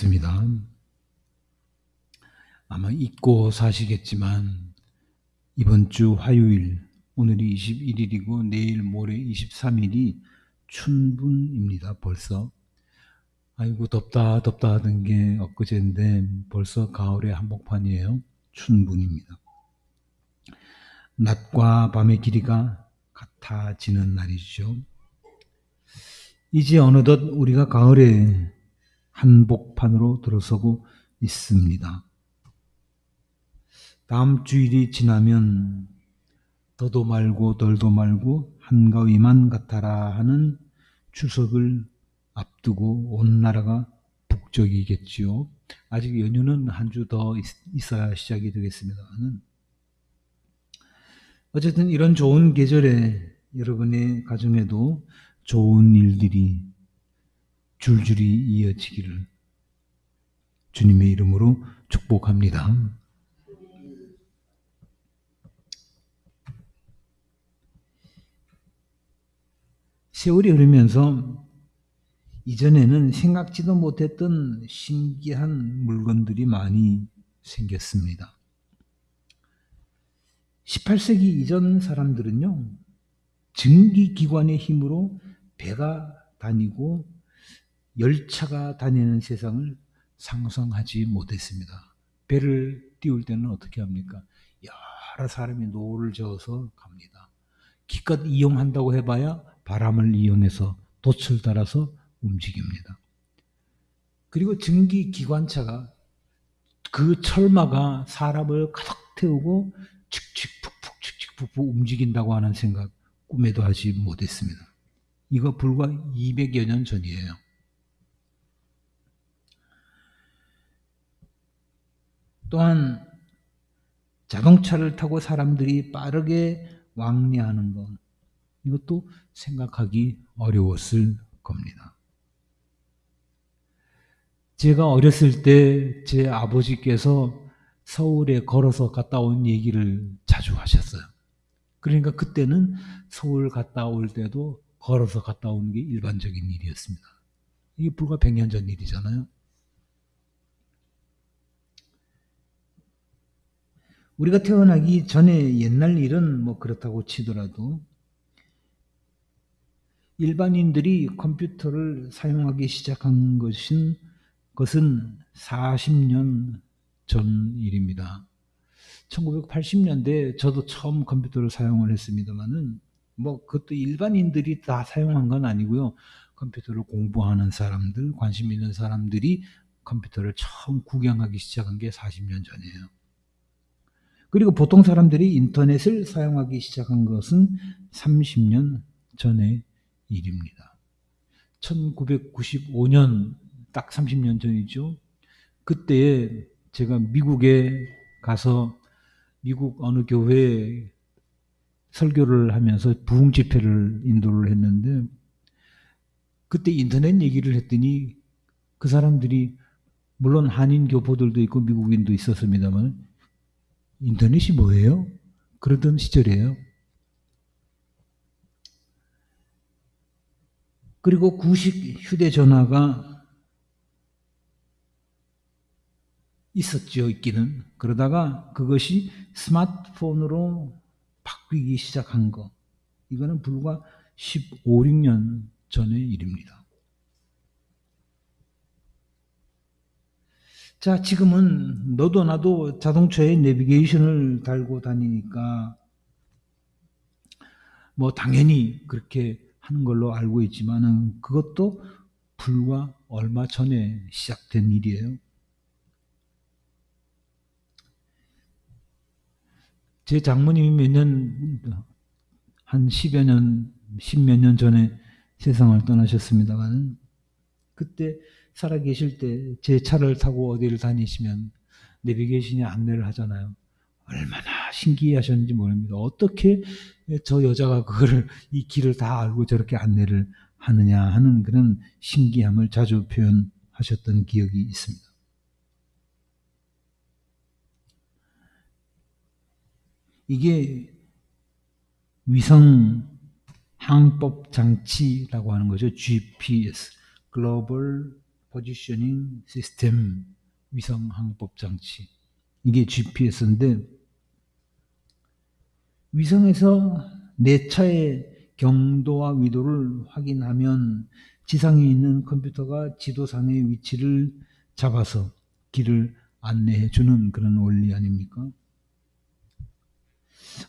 반갑습니다. 아마 잊고 사시겠지만 이번 주 화요일 오늘이 21일이고 내일 모레 23일이 춘분입니다. 벌써 아이고 덥다 덥다 하던 게 엊그제인데 벌써 가을의 한복판이에요. 춘분입니다. 낮과 밤의 길이가 같아지는 날이죠. 이제 어느덧 우리가 가을의 한복판으로 들어서고 있습니다. 다음 주일이 지나면 더도 말고 덜도 말고 한가위만 같아라 하는 추석을 앞두고 온 나라가 북적이겠지요. 아직 연휴는 한 주 더 있어야 시작이 되겠습니다만은 어쨌든 이런 좋은 계절에 여러분의 가정에도 좋은 일들이 줄줄이 이어지기를 주님의 이름으로 축복합니다. 세월이 흐르면서 이전에는 생각지도 못했던 신기한 물건들이 많이 생겼습니다. 18세기 이전 사람들은요, 증기기관의 힘으로 배가 다니고 열차가 다니는 세상을 상상하지 못했습니다. 배를 띄울 때는 어떻게 합니까? 여러 사람이 노를 저어서 갑니다. 기껏 이용한다고 해봐야 바람을 이용해서 돛을 달아서 움직입니다. 그리고 증기 기관차가 그 철마가 사람을 가득 태우고 칙칙 푹푹 칙칙 푹푹 움직인다고 하는 생각 꿈에도 하지 못했습니다. 이거 불과 200여 년 전이에요. 또한 자동차를 타고 사람들이 빠르게 왕래하는 것, 이것도 생각하기 어려웠을 겁니다. 제가 어렸을 때 제 아버지께서 서울에 걸어서 갔다 온 얘기를 자주 하셨어요. 그러니까 그때는 서울 갔다 올 때도 걸어서 갔다 오는 게 일반적인 일이었습니다. 이게 불과 100년 전 일이잖아요. 우리가 태어나기 전에 옛날 일은 뭐 그렇다고 치더라도 일반인들이 컴퓨터를 사용하기 시작한 것은, 것은 40년 전 일입니다. 1980년대 저도 처음 컴퓨터를 사용을 했습니다만은 뭐 그것도 일반인들이 다 사용한 건 아니고요. 컴퓨터를 공부하는 사람들, 관심 있는 사람들이 컴퓨터를 처음 구경하기 시작한 게 40년 전이에요. 그리고 보통 사람들이 인터넷을 사용하기 시작한 것은 30년 전의 일입니다. 1995년 딱 30년 전이죠. 그때 제가 미국에 가서 미국 어느 교회에 설교를 하면서 부흥 집회를 인도를 했는데 그때 인터넷 얘기를 했더니 그 사람들이 물론 한인 교포들도 있고 미국인도 있었습니다만 인터넷이 뭐예요? 그러던 시절이에요. 그리고 구식 휴대전화가 있었죠, 있기는. 그러다가 그것이 스마트폰으로 바뀌기 시작한 거. 이거는 불과 15, 16년 전의 일입니다. 자, 지금은 너도 나도 자동차에 내비게이션을 달고 다니니까 뭐 당연히 그렇게 하는 걸로 알고 있지만은 그것도 불과 얼마 전에 시작된 일이에요. 제 장모님이 몇 년, 한 10여 년, 10몇 년 전에 세상을 떠나셨습니다만, 그때 살아계실 때 제 차를 타고 어디를 다니시면 내비게이션이 안내를 하잖아요. 얼마나 신기해 하셨는지 모릅니다. 어떻게 저 여자가 그거를, 이 길을 다 알고 저렇게 안내를 하느냐 하는 그런 신기함을 자주 표현하셨던 기억이 있습니다. 이게 위성 항법 장치라고 하는 거죠. GPS, Global 포지셔닝 시스템 위성 항법 장치 이게 GPS인데 위성에서 내 차의 경도와 위도를 확인하면 지상에 있는 컴퓨터가 지도상의 위치를 잡아서 길을 안내해 주는 그런 원리 아닙니까?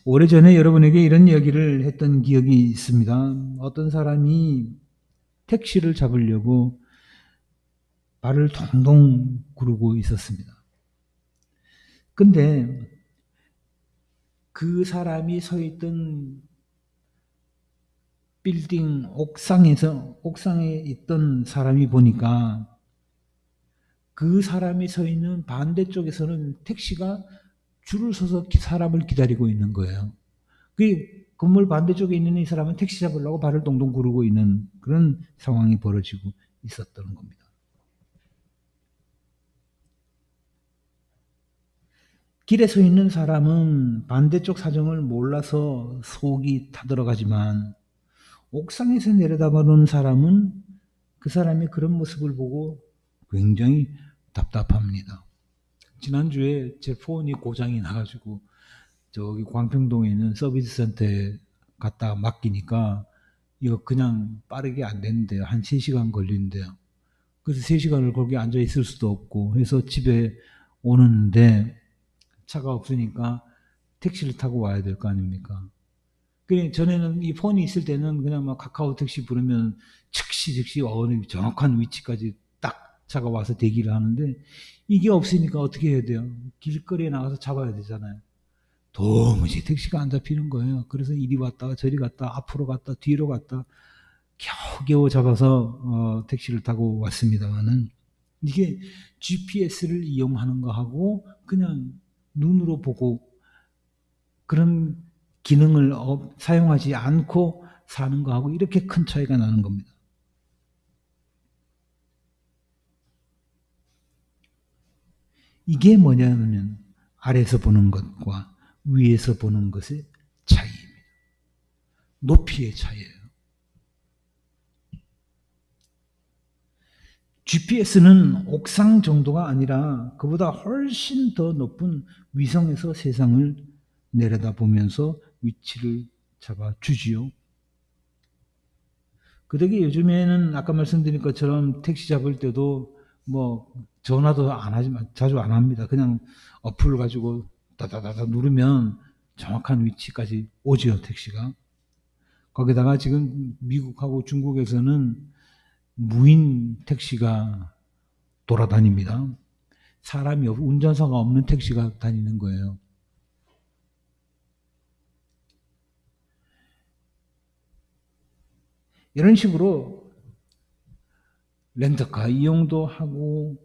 오래전에 여러분에게 이런 이야기를 했던 기억이 있습니다. 어떤 사람이 택시를 잡으려고 발을 동동 구르고 있었습니다. 근데 그 사람이 서 있던 빌딩 옥상에서 옥상에 있던 사람이 보니까 그 사람이 서 있는 반대쪽에서는 택시가 줄을 서서 기- 사람을 기다리고 있는 거예요. 그 건물 반대쪽에 있는 이 사람은 택시 잡으려고 발을 동동 구르고 있는 그런 상황이 벌어지고 있었던 겁니다. 길에 서 있는 사람은 반대쪽 사정을 몰라서 속이 타들어가지만 옥상에서 내려다보는 사람은 그 사람의 그런 모습을 보고 굉장히 답답합니다. 지난주에 제 폰이 고장이 나가지고 저기 광평동에 있는 서비스 센터에 갖다 맡기니까 이거 그냥 빠르게 안 되는데요. 한 3시간 걸리는데요. 그래서 3시간을 거기 앉아 있을 수도 없고 해서 집에 오는데 차가 없으니까 택시를 타고 와야 될 거 아닙니까? 그래 전에는 이 폰이 있을 때는 그냥 막 카카오 택시 부르면 즉시 즉시 어느 정확한 위치까지 딱 차가 와서 대기를 하는데 이게 없으니까 어떻게 해야 돼요? 길거리에 나가서 잡아야 되잖아요. 도무지 택시가 안 잡히는 거예요. 그래서 이리 왔다가 저리 갔다 앞으로 갔다 뒤로 갔다 겨우겨우 잡아서 어, 택시를 타고 왔습니다만은 이게 GPS를 이용하는 거하고 그냥 눈으로 보고 그런 기능을 어- 사용하지 않고 사는 거하고 이렇게 큰 차이가 나는 겁니다. 이게 뭐냐면 아래에서 보는 것과 위에서 보는 것의 차이입니다. 높이의 차이예요. GPS는 옥상 정도가 아니라 그보다 훨씬 더 높은 위성에서 세상을 내려다보면서 위치를 잡아 주지요. 그 덕에 요즘에는 아까 말씀드린 것처럼 택시 잡을 때도 뭐 전화도 안 하지만 자주 안 합니다. 그냥 어플 가지고 다다다다 누르면 정확한 위치까지 오지요, 택시가. 거기다가 지금 미국하고 중국에서는 무인 택시가 돌아다닙니다. 사람이 없, 운전사가 없는 택시가 다니는 거예요. 이런 식으로 렌터카 이용도 하고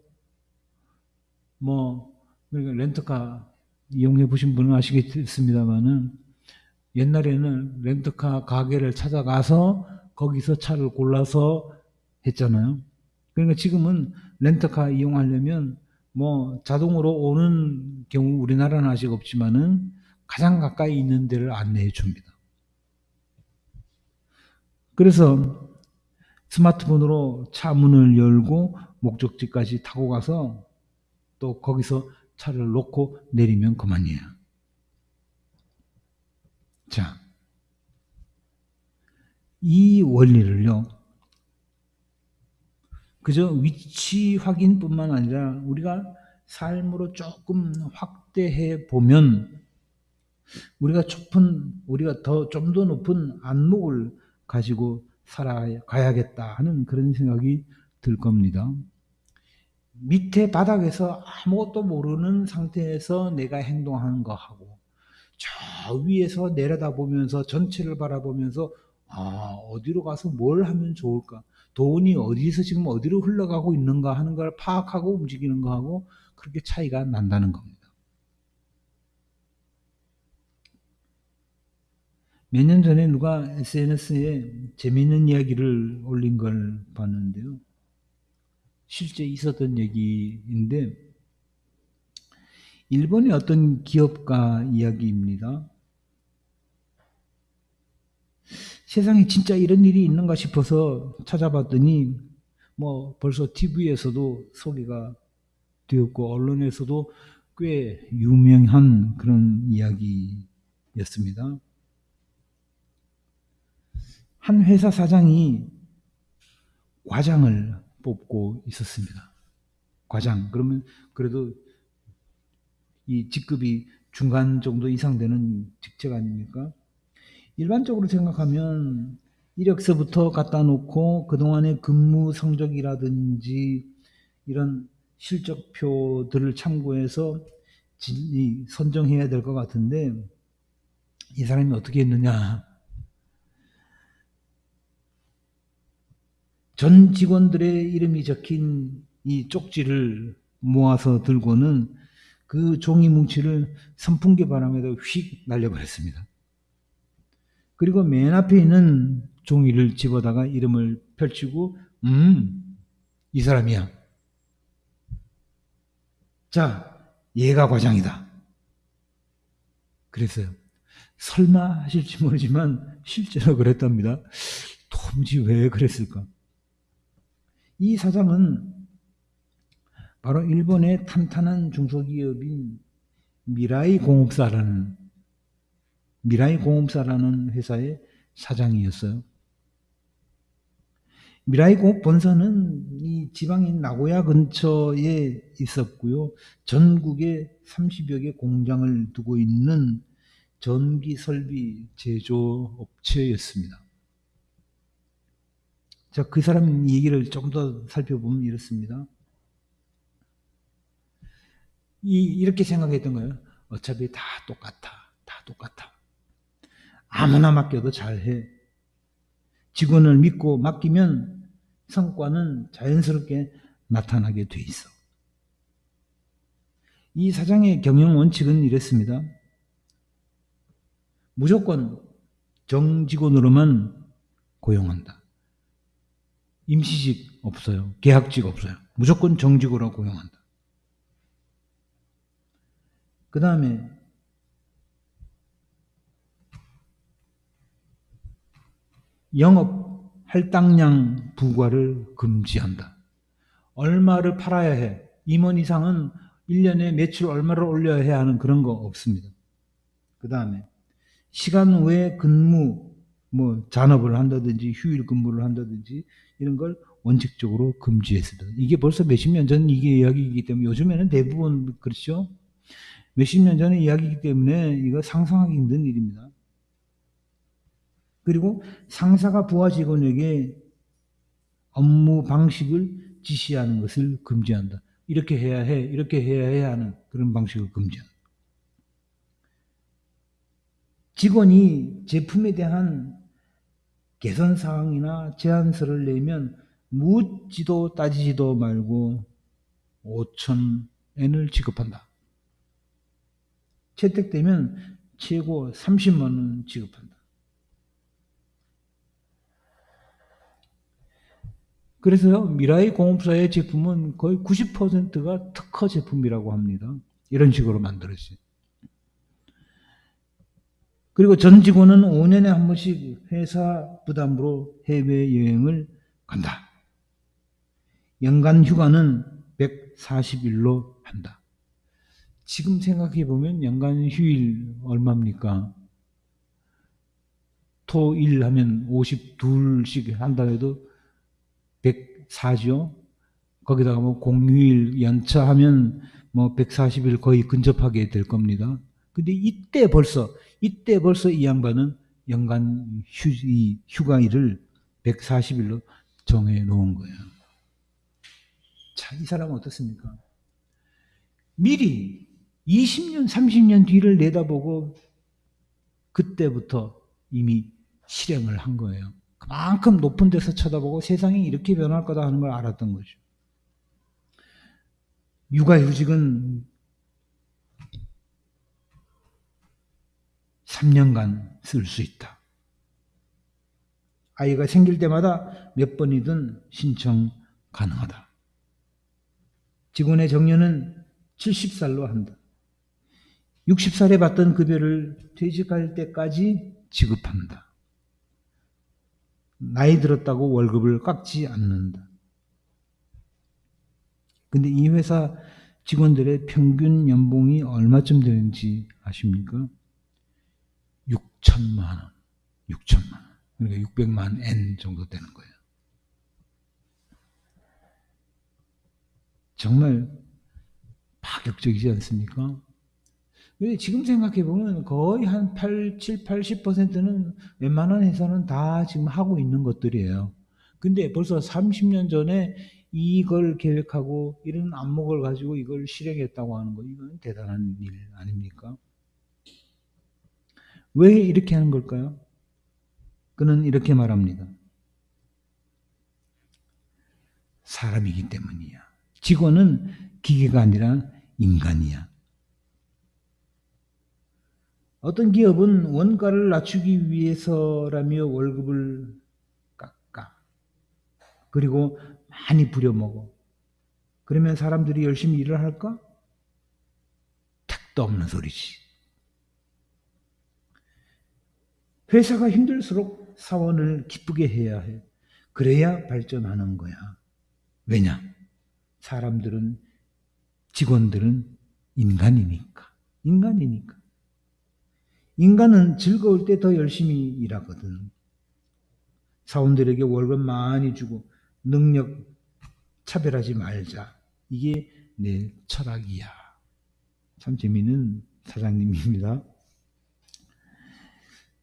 뭐 그러니까 렌터카 이용해 보신 분은 아시겠습니다만은 옛날에는 렌터카 가게를 찾아가서 거기서 차를 골라서 했잖아요. 그러니까 지금은 렌터카 이용하려면 뭐 자동으로 오는 경우 우리나라는 아직 없지만은 가장 가까이 있는 데를 안내해 줍니다. 그래서 스마트폰으로 차 문을 열고 목적지까지 타고 가서 또 거기서 차를 놓고 내리면 그만이에요. 자, 이 원리를요, 그저 위치 확인뿐만 아니라 우리가 삶으로 조금 확대해 보면 우리가 좁은 우리가 더 좀 더 높은 안목을 가지고 살아가야겠다 하는 그런 생각이 들 겁니다. 밑에 바닥에서 아무것도 모르는 상태에서 내가 행동하는 거 하고 저 위에서 내려다보면서 전체를 바라보면서 아 어디로 가서 뭘 하면 좋을까 돈이 어디서 지금 어디로 흘러가고 있는가 하는 걸 파악하고 움직이는 거하고 그렇게 차이가 난다는 겁니다. 몇 년 전에 누가 SNS에 재미있는 이야기를 올린 걸 봤는데요. 실제 있었던 얘기인데, 일본의 어떤 기업가 이야기입니다. 세상에 진짜 이런 일이 있는가 싶어서 찾아봤더니 뭐 벌써 TV에서도 소개가 되었고 언론에서도 꽤 유명한 그런 이야기였습니다. 한 회사 사장이 과장을 뽑고 있었습니다. 과장. 그러면 그래도 이 직급이 중간 정도 이상 되는 직책 아닙니까? 일반적으로 생각하면 이력서부터 갖다 놓고 그동안의 근무 성적이라든지 이런 실적표들을 참고해서 진- 선정해야 될 것 같은데 이 사람이 어떻게 했느냐? 전 직원들의 이름이 적힌 이 쪽지를 모아서 들고는 그 종이 뭉치를 선풍기 바람에다 휙 날려버렸습니다. 그리고 맨 앞에 있는 종이를 집어다가 이름을 펼치고, 음, 이 사람이야. 자, 얘가 과장이다. 그랬어요. 설마 하실지 모르지만 실제로 그랬답니다. 도무지 왜 그랬을까? 이 사장은 바로 일본의 탄탄한 중소기업인 미라이 공업사라는 미라이 공업사라는 회사의 사장이었어요. 미라이 공업 본사는 이 지방인 나고야 근처에 있었고요. 전국에 30여 개 공장을 두고 있는 전기 설비 제조 업체였습니다. 자, 그 사람 얘기를 조금 더 살펴보면 이렇습니다. 이, 이렇게 생각했던 거예요. 어차피 다 똑같아. 다 똑같아. 아무나 맡겨도 잘해. 직원을 믿고 맡기면 성과는 자연스럽게 나타나게 돼 있어. 이 사장의 경영 원칙은 이랬습니다. 무조건 정직원으로만 고용한다. 임시직 없어요. 계약직 없어요. 무조건 정직으로 고용한다. 그 다음에 영업 할당량 부과를 금지한다. 얼마를 팔아야 해. 임원 이상은 1년에 매출 얼마를 올려야 해 하는 그런 거 없습니다. 그 다음에 시간 외 근무, 뭐 잔업을 한다든지 휴일 근무를 한다든지 이런 걸 원칙적으로 금지했습니다. 이게 벌써 몇십 년 전 이게 이야기이기 때문에 요즘에는 대부분 그렇죠. 몇십 년 전의 이야기이기 때문에 이거 상상하기 힘든 일입니다. 그리고 상사가 부하 직원에게 업무 방식을 지시하는 것을 금지한다. 이렇게 해야 해, 이렇게 해야 해 하는 그런 방식을 금지한다. 직원이 제품에 대한 개선 사항이나 제안서를 내면 묻지도 따지지도 말고 5천엔을 지급한다. 채택되면 최고 30만 원 지급한다. 그래서요, 미라이 공업사의 제품은 거의 90%가 특허 제품이라고 합니다. 이런 식으로 만들어져요. 그리고 전 직원은 5년에 한 번씩 회사 부담으로 해외여행을 간다. 연간 휴가는 140일로 한다. 지금 생각해 보면 연간 휴일 얼마입니까? 토, 일 하면 52씩 한다 해도 104죠. 거기다가 뭐 공휴일 연차하면 뭐 140일 거의 근접하게 될 겁니다. 근데 이때 벌써 이때 벌써 이 양반은 연간 휴, 이 휴가일을 140일로 정해 놓은 거예요. 자, 이 사람은 어떻습니까? 미리 20년, 30년 뒤를 내다보고 그때부터 이미 실행을 한 거예요. 그만큼 높은 데서 쳐다보고 세상이 이렇게 변할 거다 하는 걸 알았던 거죠. 육아휴직은 3년간 쓸 수 있다. 아이가 생길 때마다 몇 번이든 신청 가능하다. 직원의 정년은 70살로 한다. 60살에 받던 급여를 퇴직할 때까지 지급한다. 나이 들었다고 월급을 깎지 않는다. 근데 이 회사 직원들의 평균 연봉이 얼마쯤 되는지 아십니까? 6천만 원. 6천만 원. 그러니까 600만 N 정도 되는 거예요. 정말 파격적이지 않습니까? 지금 생각해 보면 거의 한 8, 7, 80%는 웬만한 회사는 다 지금 하고 있는 것들이에요. 근데 벌써 30년 전에 이걸 계획하고 이런 안목을 가지고 이걸 실행했다고 하는 거, 이건 대단한 일 아닙니까? 왜 이렇게 하는 걸까요? 그는 이렇게 말합니다. 사람이기 때문이야. 직원은 기계가 아니라 인간이야. 어떤 기업은 원가를 낮추기 위해서라며 월급을 깎아. 그리고 많이 부려먹어. 그러면 사람들이 열심히 일을 할까? 택도 없는 소리지. 회사가 힘들수록 사원을 기쁘게 해야 해. 그래야 발전하는 거야. 왜냐? 사람들은, 직원들은 인간이니까. 인간이니까. 인간은 즐거울 때 더 열심히 일하거든. 사원들에게 월급 많이 주고 능력 차별하지 말자. 이게 내 철학이야. 참 재미있는 사장님입니다.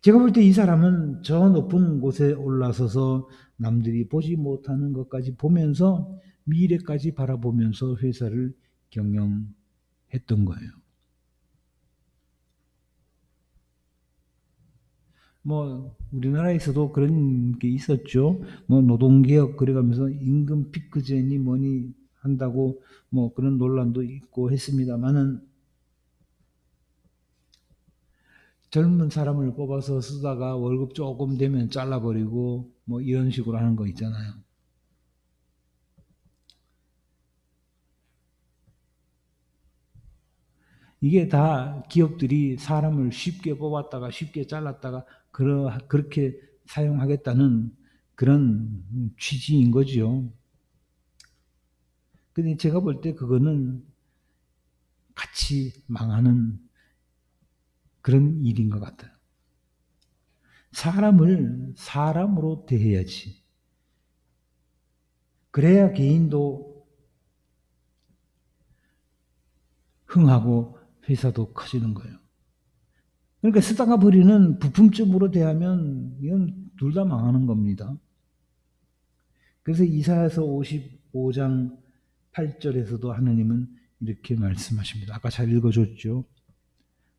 제가 볼 때 이 사람은 저 높은 곳에 올라서서 남들이 보지 못하는 것까지 보면서 미래까지 바라보면서 회사를 경영했던 거예요. 뭐 우리나라에서도 그런 게 있었죠. 뭐 노동개혁 그래가면서 임금 피크제니 뭐니 한다고 뭐 그런 논란도 있고 했습니다만은 젊은 사람을 뽑아서 쓰다가 월급 조금 되면 잘라버리고 뭐 이런 식으로 하는 거 있잖아요. 이게 다 기업들이 사람을 쉽게 뽑았다가 쉽게 잘랐다가 그러, 그렇게 사용하겠다는 그런 취지인 거지요. 근데 제가 볼 때 그거는 같이 망하는 그런 일인 것 같아요. 사람을 사람으로 대해야지. 그래야 개인도 흥하고 회사도 커지는 거예요. 그러니까 쓰다가 버리는 부품점으로 대하면 이건 둘 다 망하는 겁니다. 그래서 이사야서 55장 8절에서도 하나님은 이렇게 말씀하십니다. 아까 잘 읽어줬죠.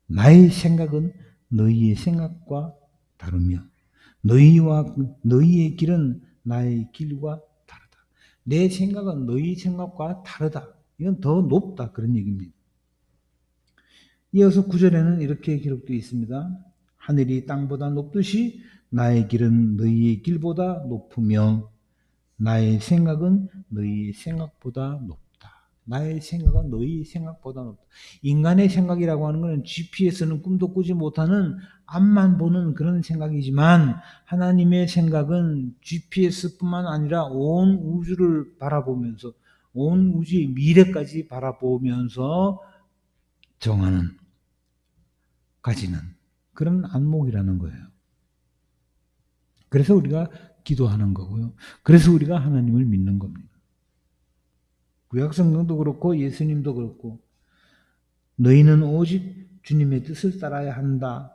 나의 생각은 너희의 생각과 다르며 너희와 너희의 길은 나의 길과 다르다. 내 생각은 너희 생각과 다르다. 이건 더 높다 그런 얘기입니다. 이어서 구절에는 이렇게 기록되어 있습니다. 하늘이 땅보다 높듯이 나의 길은 너희의 길보다 높으며 나의 생각은 너희의 생각보다 높다. 나의 생각은 너희 생각보다 높다. 인간의 생각이라고 하는 것은 GPS는 꿈도 꾸지 못하는 앞만 보는 그런 생각이지만 하나님의 생각은 GPS뿐만 아니라 온 우주를 바라보면서 온 우주의 미래까지 바라보면서 정하는 가지는 그런 안목이라는 거예요. 그래서 우리가 기도하는 거고요. 그래서 우리가 하나님을 믿는 겁니다. 구약 성경도 그렇고 예수님도 그렇고 너희는 오직 주님의 뜻을 따라야 한다.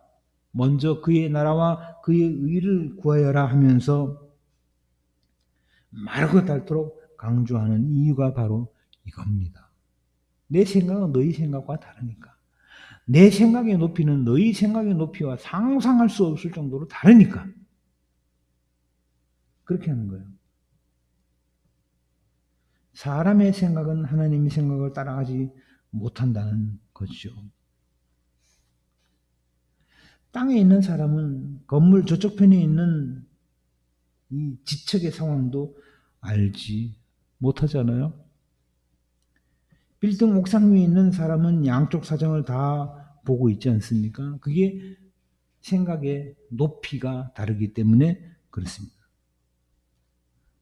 먼저 그의 나라와 그의 의를 구하여라 하면서 마르고 닳도록 강조하는 이유가 바로 이겁니다. 내 생각은 너희 생각과 다르니까. 내 생각의 높이는 너희 생각의 높이와 상상할 수 없을 정도로 다르니까. 그렇게 하는 거예요. 사람의 생각은 하나님의 생각을 따라가지 못한다는 것이죠. 땅에 있는 사람은 건물 저쪽 편에 있는 이 지척의 상황도 알지 못하잖아요. 빌딩 옥상 위에 있는 사람은 양쪽 사정을 다 보고 있지 않습니까? 그게 생각의 높이가 다르기 때문에 그렇습니다.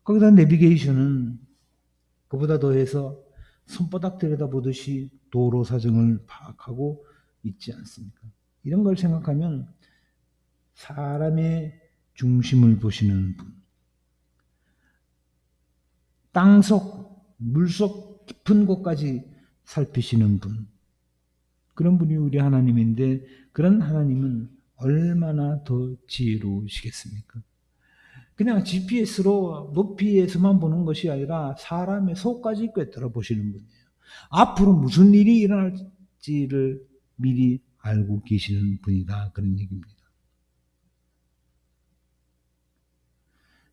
거기다 내비게이션은 그보다 더해서 손바닥 들여다보듯이 도로 사정을 파악하고 있지 않습니까? 이런 걸 생각하면 사람의 중심을 보시는 분, 땅 속, 물속 깊은 곳까지 살피시는 분, 그런 분이 우리 하나님인데 그런 하나님은 얼마나 더 지혜로우시겠습니까? 그냥 GPS로 높이에서만 보는 것이 아니라 사람의 속까지 꿰뚫어 보시는 분이에요. 앞으로 무슨 일이 일어날지를 미리 알고 계시는 분이다. 그런 얘기입니다.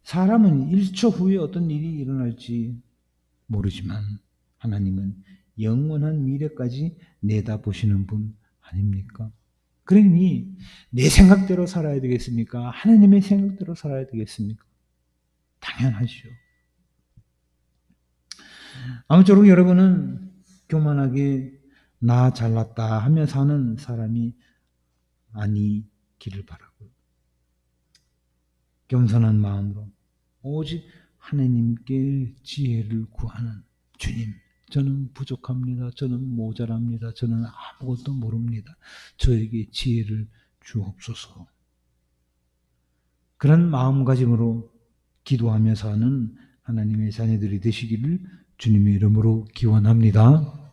사람은 1초 후에 어떤 일이 일어날지 모르지만 하나님은 영원한 미래까지 내다보시는 분 아닙니까? 그러니 내 생각대로 살아야 되겠습니까? 하나님의 생각대로 살아야 되겠습니까? 당연하죠. 아무쪼록 여러분은 교만하게 나 잘났다 하며 사는 사람이 아니기를 바라고요. 겸손한 마음으로 오직 하나님께 지혜를 구하는 주님, 저는 부족합니다. 저는 모자랍니다. 저는 아무것도 모릅니다. 저에게 지혜를 주옵소서. 그런 마음가짐으로 기도하며 사는 하나님의 자녀들이 되시기를 주님의 이름으로 기원합니다.